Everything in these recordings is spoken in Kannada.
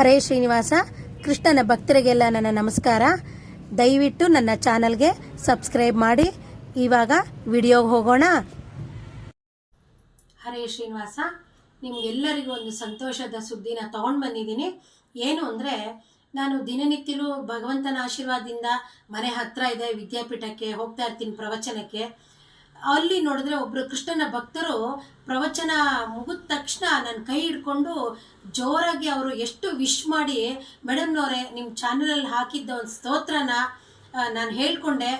ಹರೇ ಶ್ರೀನಿವಾಸ, ಕೃಷ್ಣನ ಭಕ್ತರಿಗೆಲ್ಲ ನನ್ನ ನಮಸ್ಕಾರ. ದಯವಿಟ್ಟು ನನ್ನ ಚಾನಲ್ಗೆ ಸಬ್ಸ್ಕ್ರೈಬ್ ಮಾಡಿ. ಇವಾಗ ವಿಡಿಯೋಗೆ ಹೋಗೋಣ. ಹರೇ ಶ್ರೀನಿವಾಸ, ನಿಮಗೆಲ್ಲರಿಗೂ ಒಂದು ಸಂತೋಷದ ಸುದ್ದಿನ ತಗೊಂಡು ಬಂದಿದ್ದೀನಿ. ಏನು ಅಂದರೆ, ನಾನು ದಿನನಿತ್ಯಲೂ ಭಗವಂತನ ಆಶೀರ್ವಾದದಿಂದ ಮನೆ ಹತ್ರ ಇದೆ ವಿದ್ಯಾಪೀಠಕ್ಕೆ, ಹೋಗ್ತಾ ಇರ್ತೀನಿ ಪ್ರವಚನಕ್ಕೆ. ಅಲ್ಲಿ ನೋಡಿದ್ರೆ ಒಬ್ಬರು ಕೃಷ್ಣನ ಭಕ್ತರು ಪ್ರವಚನ ಮುಗಿದ ತಕ್ಷಣ ನನ್ನ ಕೈ ಹಿಡ್ಕೊಂಡು ಜೋರಾಗಿ ಅವರು ಎಷ್ಟು ವಿಶ್ ಮಾಡಿ ಮೇಡಮ್ನವರೇ ನಿಮ್ಮ ಚಾನಲಲ್ಲಿ ಹಾಕಿದ್ದ ಒಂದು ಸ್ತೋತ್ರನ ನಾನು ಹೇಳ್ಕೊಂಡೆ.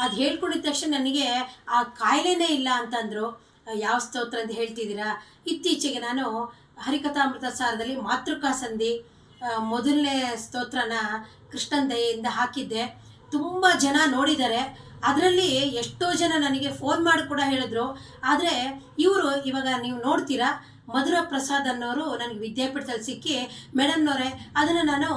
ಅದು ಹೇಳ್ಕೊಂಡಿದ ತಕ್ಷಣ ನನಗೆ ಆ ಕಾಯಿಲೆನೇ ಇಲ್ಲ ಅಂತಂದರು. ಯಾವ ಸ್ತೋತ್ರ ಅಂತ ಹೇಳ್ತಿದ್ದೀರಾ? ಇತ್ತೀಚೆಗೆ ನಾನು ಹರಿಕಥಾಮೃತ ಸಾರದಲ್ಲಿ ಮಾತೃಕಾ ಸಂಧಿ ಮೊದಲನೇ ಸ್ತೋತ್ರನ ಕೃಷ್ಣನ್ ದಯೆಯಿಂದ ಹಾಕಿದ್ದೆ. ತುಂಬ ಜನ ನೋಡಿದ್ದಾರೆ ಅದರಲ್ಲಿ ಎಷ್ಟೋ ಜನ ನನಗೆ ಫೋನ್ ಮಾಡಿ ಕೂಡ ಹೇಳಿದ್ರು. ಆದರೆ ಇವರು ಇವಾಗ ನೀವು ನೋಡ್ತೀರಾ, ಮಧುರ ಪ್ರಸಾದ್ ಅನ್ನೋರು ನನಗೆ ವಿದ್ಯಾಪೀಠದಲ್ಲಿ ಸಿಕ್ಕಿ ಮೇಡಮ್ನವರೇ ಅದನ್ನು ನಾನು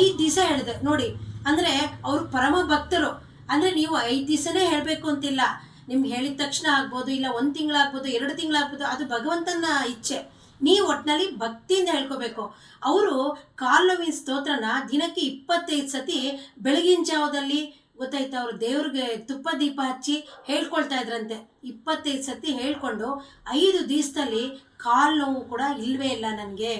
ಐದು ದಿವಸ ಹೇಳಿದೆ, ನೋಡಿ. ಅಂದರೆ ಅವರು ಪರಮ ಭಕ್ತರು. ಅಂದರೆ ನೀವು ಐದು ದಿವಸನೇ ಹೇಳಬೇಕು ಅಂತಿಲ್ಲ. ನಿಮ್ಗೆ ಹೇಳಿದ ತಕ್ಷಣ ಆಗ್ಬೋದು, ಇಲ್ಲ ಒಂದು ತಿಂಗಳಾಗ್ಬೋದು ಎರಡು ತಿಂಗಳಾಗ್ಬೋದು ಅದು ಭಗವಂತನ ಇಚ್ಛೆ. ನೀವು ಒಟ್ಟಿನಲ್ಲಿ ಭಕ್ತಿಯಿಂದ ಹೇಳ್ಕೋಬೇಕು. ಅವರು ಕಾಲು ನೋವಿನ ಸ್ತೋತ್ರನ ದಿನಕ್ಕೆ ಇಪ್ಪತ್ತೈದು ಸತಿ ಬೆಳಗಿನ ಜಾವದಲ್ಲಿ ಗೊತ್ತಾಯ್ತಾ ಅವರು ದೇವ್ರಿಗೆ ತುಪ್ಪ ದೀಪ ಹಚ್ಚಿ ಹೇಳ್ಕೊಳ್ತಾ ಇದ್ರಂತೆ. ಇಪ್ಪತ್ತೈದು ಸತಿ ಹೇಳ್ಕೊಂಡು ಐದು ದಿವಸದಲ್ಲಿ ಕಾಲು ನೋವು ಕೂಡ ಇಲ್ಲವೇ ಇಲ್ಲ ನನಗೆ.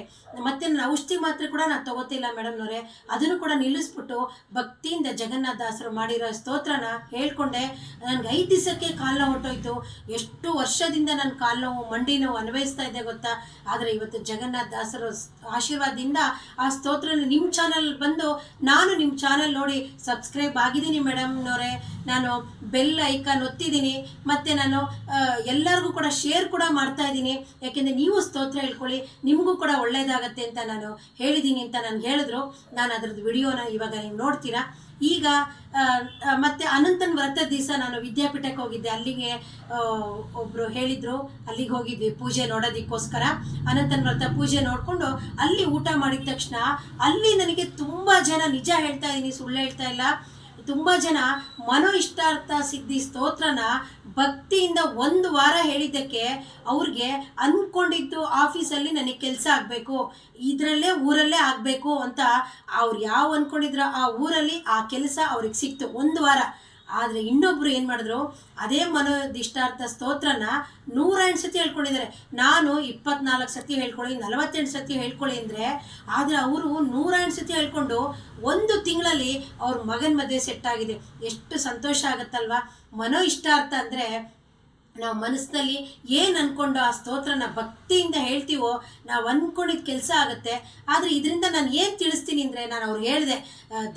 ಮತ್ತೆ ನನ್ನ ಔಷಧಿ ಮಾತ್ರೆ ಕೂಡ ನಾನು ತಗೋತಿಲ್ಲ ಮೇಡಮ್ನವರೇ ಅದನ್ನು ಕೂಡ ನಿಲ್ಲಿಸ್ಬಿಟ್ಟು ಭಕ್ತಿಯಿಂದ ಜಗನ್ನಾಥ ದಾಸರು ಮಾಡಿರೋ ಸ್ತೋತ್ರನ ಹೇಳ್ಕೊಂಡೆ. ನನಗೆ ಐದು ದಿವಸಕ್ಕೆ ಕಾಲು ನೋವು ಹೊಟ್ಟೋಯ್ತು ಎಷ್ಟು ವರ್ಷದಿಂದ ನನ್ನ ಕಾಲು ನೋವು, ಮಂಡಿ ನೋವು ಅನ್ವಯಿಸ್ತಾ ಇದ್ದೆ ಗೊತ್ತಾ? ಆದರೆ ಇವತ್ತು ಜಗನ್ನಾಥ ದಾಸರ ಆಶೀರ್ವಾದದಿಂದ ಆ ಸ್ತೋತ್ರನ ನಿಮ್ಮ ಚಾನಲ್ ಬಂದು ನಾನು ನಿಮ್ಮ ಚಾನಲ್ ನೋಡಿ ಸಬ್ಸ್ಕ್ರೈಬ್ ಆಗಿದ್ದೀನಿ ಮೇಡಮ್ನವರೇ ನಾನು ಬೆಲ್ ಐಕಾನ್ ಒತ್ತಿದ್ದೀನಿ. ಮತ್ತು ನಾನು ಎಲ್ಲರಿಗೂ ಕೂಡ ಶೇರ್ ಕೂಡ ಮಾಡ್ತಾ ಇದ್ದೀನಿ. ಯಾಕೆಂದರೆ ನೀವು ಸ್ತೋತ್ರ ಹೇಳ್ಕೊಳ್ಳಿ, ನಿಮಗೂ ಕೂಡ ಒಳ್ಳೇದಾಗತ್ತೆ ಅಂತ ನಾನು ಹೇಳಿದ್ದೀನಿ ಅಂತ ನಾನು ಹೇಳಿದ್ರು. ನಾನು ಅದ್ರದ್ದು ವಿಡಿಯೋನ ಇವಾಗ ನೀವು ನೋಡ್ತೀರಾ. ಈಗ ಮತ್ತೆ ಅನಂತನ ವ್ರತ ದಿವಸ ನಾನು ವಿದ್ಯಾಪೀಠಕ್ಕೆ ಹೋಗಿದ್ದೆ. ಅಲ್ಲಿಗೆ ಒಬ್ರು ಹೇಳಿದ್ರು, ಅಲ್ಲಿಗೆ ಹೋಗಿದ್ವಿ ಪೂಜೆ ನೋಡೋದಕ್ಕೋಸ್ಕರ. ಅನಂತನ ವ್ರತ ಪೂಜೆ ನೋಡಿಕೊಂಡು ಅಲ್ಲಿ ಊಟ ಮಾಡಿದ ತಕ್ಷಣ ಅಲ್ಲಿ ನನಗೆ ತುಂಬ ಜನ ನಿಜ ಹೇಳ್ತಾ ಇದ್ದೀನಿ ಸುಳ್ಳು ಹೇಳ್ತಾ ಇಲ್ಲ. ತುಂಬ ಜನ ಮನೋ ಇಷ್ಟಾರ್ಥ ಸಿದ್ಧಿ ಸ್ತೋತ್ರನ ಭಕ್ತಿಯಿಂದ ಒಂದು ವಾರ ಹೇಳಿದ್ದಕ್ಕೆ ಅವ್ರಿಗೆ ಅಂದ್ಕೊಂಡಿದ್ದು ಆಫೀಸಲ್ಲಿ ನನಗೆ ಕೆಲಸ ಆಗಬೇಕು, ಇದರಲ್ಲೇ ಊರಲ್ಲೇ ಆಗಬೇಕು ಅಂತ ಅವ್ರು ಯಾವ ಅಂದ್ಕೊಂಡಿದ್ರು ಆ ಊರಲ್ಲಿ ಆ ಕೆಲಸ ಅವ್ರಿಗೆ ಸಿಕ್ತು. ಒಂದು ವಾರ ಆದರೆ ಇನ್ನೊಬ್ಬರು ಏನು ಮಾಡಿದ್ರು? ಅದೇ ಮನೋದಿಷ್ಟಾರ್ಥ ಸ್ತೋತ್ರನ ನೂರೆಂಟು ಸತಿ ಹೇಳ್ಕೊಂಡಿದ್ದಾರೆ. ನಾನು ಇಪ್ಪತ್ನಾಲ್ಕು ಸತಿ ಹೇಳ್ಕೊಳ್ಳಿ, ನಲವತ್ತೆಂಟು ಸತಿ ಹೇಳ್ಕೊಳ್ಳಿ ಅಂದರೆ, ಆದರೆ ಅವರು ನೂರೆಂಟು ಸತಿ ಹೇಳ್ಕೊಂಡು ಒಂದು ತಿಂಗಳಲ್ಲಿ ಅವ್ರ ಮಗನ ಮದುವೆ ಸೆಟ್ ಆಗಿದೆ. ಎಷ್ಟು ಸಂತೋಷ ಆಗುತ್ತಲ್ವಾ? ಮನೋ ಇಷ್ಟಾರ್ಥ ಅಂದರೆ ನಾವು ಮನಸ್ಸಿನಲ್ಲಿ ಏನು ಅಂದ್ಕೊಂಡು ಆ ಸ್ತೋತ್ರನ ಭಕ್ತಿಯಿಂದ ಹೇಳ್ತೀವೋ ನಾವು ಅಂದ್ಕೊಂಡಿದ್ದ ಕೆಲಸ ಆಗುತ್ತೆ. ಆದರೆ ಇದರಿಂದ ನಾನು ಏನು ತಿಳಿಸ್ತೀನಿ ಅಂದರೆ ನಾನು ಅವ್ರಿಗೆ ಹೇಳಿದೆ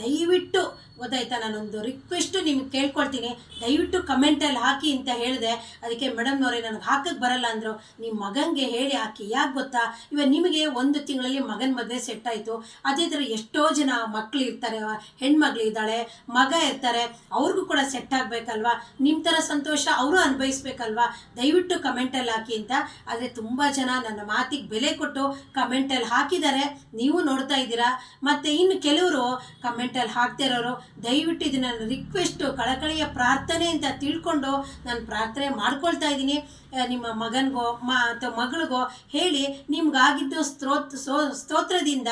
ದಯವಿಟ್ಟು ಗೊತ್ತಾಯ್ತಾ? ನಾನೊಂದು ರಿಕ್ವೆಸ್ಟು ನಿಮ್ಗೆ ಕೇಳ್ಕೊಳ್ತೀನಿ. ದಯವಿಟ್ಟು ಕಮೆಂಟಲ್ಲಿ ಹಾಕಿ ಅಂತ ಹೇಳಿದೆ. ಅದಕ್ಕೆ ಮೇಡಮ್ನವರೇ ನನಗೆ ಹಾಕಕ್ಕೆ ಬರಲ್ಲ ಅಂದರು. ನಿಮ್ಮ ಮಗನಿಗೆ ಹೇಳಿ ಹಾಕಿ. ಯಾಕೆ ಗೊತ್ತಾ? ಇವಾಗ ನಿಮಗೆ ಒಂದು ತಿಂಗಳಲ್ಲಿ ಮಗನ ಮದುವೆ ಸೆಟ್ ಆಯಿತು. ಅದೇ ಥರ ಎಷ್ಟೋ ಜನ ಮಕ್ಕಳು ಇರ್ತಾರೆ. ಹೆಣ್ಮಗಳು ಇದ್ದಾಳೆ, ಮಗ ಇರ್ತಾರೆ. ಅವ್ರಿಗೂ ಕೂಡ ಸೆಟ್ ಆಗಬೇಕಲ್ವಾ? ನಿಮ್ಮ ಥರ ಸಂತೋಷ ಅವರು ಅನುಭವಿಸ್ಬೇಕಲ್ವಾ? ದಯವಿಟ್ಟು ಕಮೆಂಟಲ್ಲಿ ಹಾಕಿ ಅಂತ. ಆದರೆ ತುಂಬ ಜನ ನನ್ನ ಮಾತಿಗೆ ಬೆಲೆ ಕೊಟ್ಟು ಕಮೆಂಟಲ್ಲಿ ಹಾಕಿದ್ದಾರೆ. ನೀವು ನೋಡ್ತಾ ಇದ್ದೀರಾ? ಮತ್ತು ಇನ್ನು ಕೆಲವರು ಕಮೆಂಟಲ್ಲಿ ಹಾಕ್ತಾ ಇರೋರು, ದಯವಿಟ್ಟು ಇದು ನನ್ನ ರಿಕ್ವೆಸ್ಟು ಕಳಕಳಿಯ ಪ್ರಾರ್ಥನೆ ಅಂತ ತಿಳ್ಕೊಂಡು ನಾನು ಪ್ರಾರ್ಥನೆ ಮಾಡ್ಕೊಳ್ತಾ ಇದ್ದೀನಿ. ನಿಮ್ಮ ಮಗನಿಗೋ, ಮ, ಅಥವಾ ಮಗಳಿಗೋ ಹೇಳಿ ನಿಮ್ಗಾಗಿದ್ದು ಸ್ತೋತ್, ಸೋ, ಸ್ತೋತ್ರದಿಂದ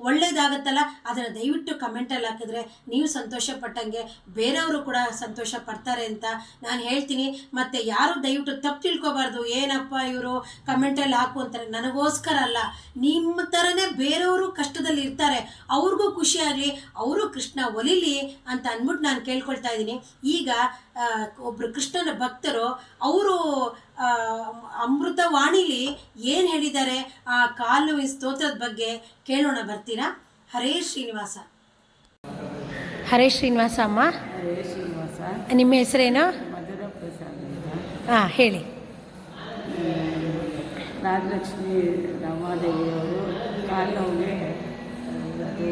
ಒಳ್ಳೇದಾಗತ್ತಲ್ಲ? ಅದನ್ನು ದಯವಿಟ್ಟು ಕಮೆಂಟಲ್ಲಿ ಹಾಕಿದ್ರೆ ನೀವು ಸಂತೋಷ ಪಟ್ಟಂಗೆ ಬೇರೆಯವರು ಕೂಡ ಸಂತೋಷ ಪಡ್ತಾರೆ ಅಂತ ನಾನು ಹೇಳ್ತೀನಿ. ಮತ್ತು ಯಾರು ದಯವಿಟ್ಟು ತಪ್ಪು ತಿಳ್ಕೊಬಾರ್ದು. ಏನಪ್ಪ ಇವರು ಕಮೆಂಟಲ್ಲಿ ಹಾಕು ಅಂತಾರೆ. ನನಗೋಸ್ಕರ ಅಲ್ಲ. ನಿಮ್ಮ ಥರನೇ ಬೇರೆಯವರು ಕಷ್ಟದಲ್ಲಿ ಇರ್ತಾರೆ. ಅವ್ರಿಗೂ ಖುಷಿಯಾಗಲಿ ಆಗಲಿ ಅವರು ಕೃಷ್ಣ ಒಲಿಲಿ ಅಂತ ಅಂದ್ಬಿಟ್ಟು ನಾನು ಕೇಳ್ಕೊಳ್ತಾ ಇದ್ದೀನಿ. ಈಗ ಒಬ್ಬರು ಕೃಷ್ಣನ ಭಕ್ತರು ಅವರು ಅಮೃತವಾಣಿಲಿ ಏನು ಹೇಳಿದ್ದಾರೆ? ಆ ಕಾಲು ಸ್ತೋತ್ರದ ಬಗ್ಗೆ ಕೇಳೋಣ ಬರ್ತೀರಾ? ಹರೇ ಶ್ರೀನಿವಾಸ. ಹರೇ ಶ್ರೀನಿವಾಸ ಅಮ್ಮ ಶ್ರೀನಿವಾಸ. ನಿಮ್ಮ ಹೆಸರೇನು? ಹಾಂ, ಹೇಳಿ. ರಾಜಲಕ್ಷ್ಮಿ ರಮಾದೇವಿಯವರು ಕಾಲು ನೋವಿಗೆ ಅದು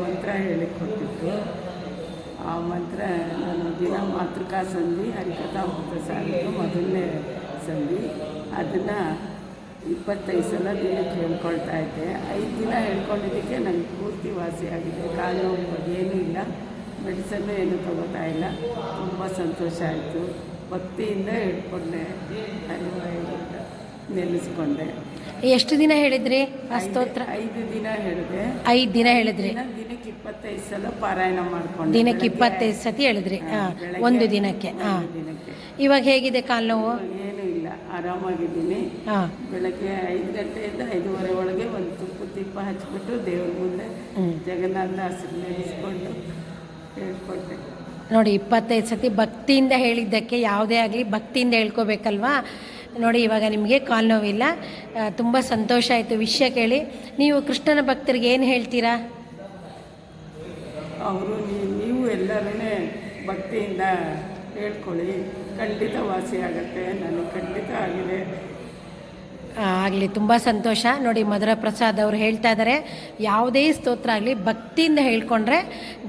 ಮಂತ್ರ ಹೇಳಿಕೊಟ್ಟಿದ್ರು ಆ ಮಂತ್ರ ನಾನು ದಿನ ಮಾತೃಕಾ ಸಂಧಿ ಹರಿಕಥಾಮೃತ ಸಾಲಿದ್ದು ಮೊದಲನೇ ಸಂಧಿ. ಅದನ್ನು ಇಪ್ಪತ್ತೈದು ಸಲ ದಿನಕ್ಕೆ ಹೇಳ್ಕೊಳ್ತಾ ಇದ್ದೆ. ಐದು ದಿನ ಹೇಳ್ಕೊಂಡಿದ್ದಕ್ಕೆ ನನಗೆ ಪೂರ್ತಿ ವಾಸಿಯಾಗಿದೆ ಕಾಲು ಏನೂ ಇಲ್ಲ, ಮೆಡಿಸನ್ನು ಏನೂ ತಗೋತಾ ಇಲ್ಲ. ತುಂಬ ಸಂತೋಷ ಆಯಿತು. ಭಕ್ತಿಯಿಂದ ಹೇಳ್ಕೊಂಡೆ ಅಲ್ಲಿ ನಿಲ್ಲಿಸ್ಕೊಂಡೆ ಎಷ್ಟು ದಿನ ಹೇಳಿದ್ರಿ ಆ ಸ್ತೋತ್ರ? ಐದು ದಿನ ಹೇಳಿದೆ. ಐದು ದಿನ ಹೇಳಿದ್ರಿ. ದಿನಕ್ಕೆ ಇಪ್ಪತ್ತೈದು ಸಲ ಪಾರಾಯಣ ಮಾಡ್ಕೊಂಡು. ದಿನಕ್ಕೆ ಇಪ್ಪತ್ತೈದು ಸತಿ ಹೇಳಿದ್ರಿ. ಹಾಂ ಒಂದು ದಿನಕ್ಕೆ. ಹಾಂ. ಇವಾಗ ಹೇಗಿದೆ ಕಾಲು ನೋವು? ಏನೂ ಇಲ್ಲ ಆರಾಮಾಗಿದ್ದೀನಿ. ಹಾಂ. ಬೆಳಗ್ಗೆ ಐದು ಗಂಟೆಯಿಂದ ಐದೂವರೆ ಒಳಗೆ ಒಂದು ತುಪ್ಪ ದೀಪ ಹಚ್ಬಿಟ್ಟು ದೇವ್ರ ಮುಂದೆ. ಜಗನ್ನಾಥ ದಾಸರು ನೆನೆಸ್ಕೊಂಡು ಹೇಳ್ಕೊಟ್ಟೆ ನೋಡಿ ಇಪ್ಪತ್ತೈದು ಸತಿ ಭಕ್ತಿಯಿಂದ ಹೇಳಿದ್ದಕ್ಕೆ ಯಾವುದೇ ಆಗಲಿ ಭಕ್ತಿಯಿಂದ ಹೇಳ್ಕೋಬೇಕಲ್ವಾ? ನೋಡಿ ಇವಾಗ ನಿಮಗೆ ಕಾಲು ನೋವಿಲ್ಲ. ತುಂಬ ಸಂತೋಷ ಆಯಿತು. ವಿಷಯ ಕೇಳಿ. ನೀವು ಕೃಷ್ಣನ ಭಕ್ತರಿಗೆ ಏನು ಹೇಳ್ತೀರಾ? ಅವರು ನೀವು ಎಲ್ಲರೂ ಭಕ್ತಿಯಿಂದ ಹೇಳ್ಕೊಳ್ಳಿ. ಖಂಡಿತ ವಾಸಿ ಆಗುತ್ತೆ. ನನಗೆ ಖಂಡಿತ ಆಗಿದೆ. ಆಗಲಿ ತುಂಬ ಸಂತೋಷ. ನೋಡಿ ಮಧುರ ಪ್ರಸಾದ್ ಅವರು ಹೇಳ್ತಾ ಇದ್ದಾರೆ ಯಾವುದೇ ಸ್ತೋತ್ರ ಆಗಲಿ ಭಕ್ತಿಯಿಂದ ಹೇಳ್ಕೊಂಡ್ರೆ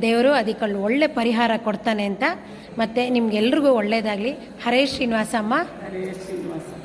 ದೇವರು ಅದಕ್ಕೆ ಒಳ್ಳೆ ಪರಿಹಾರ ಕೊಡ್ತಾನೆ ಅಂತ. ಮತ್ತು ನಿಮ್ಗೆಲ್ರಿಗೂ ಒಳ್ಳೆಯದಾಗಲಿ ಹರೇಶ್ ಶ್ರೀನಿವಾಸಮ್ಮ. ಹರೇ ಶ್ರೀನಿವಾಸ.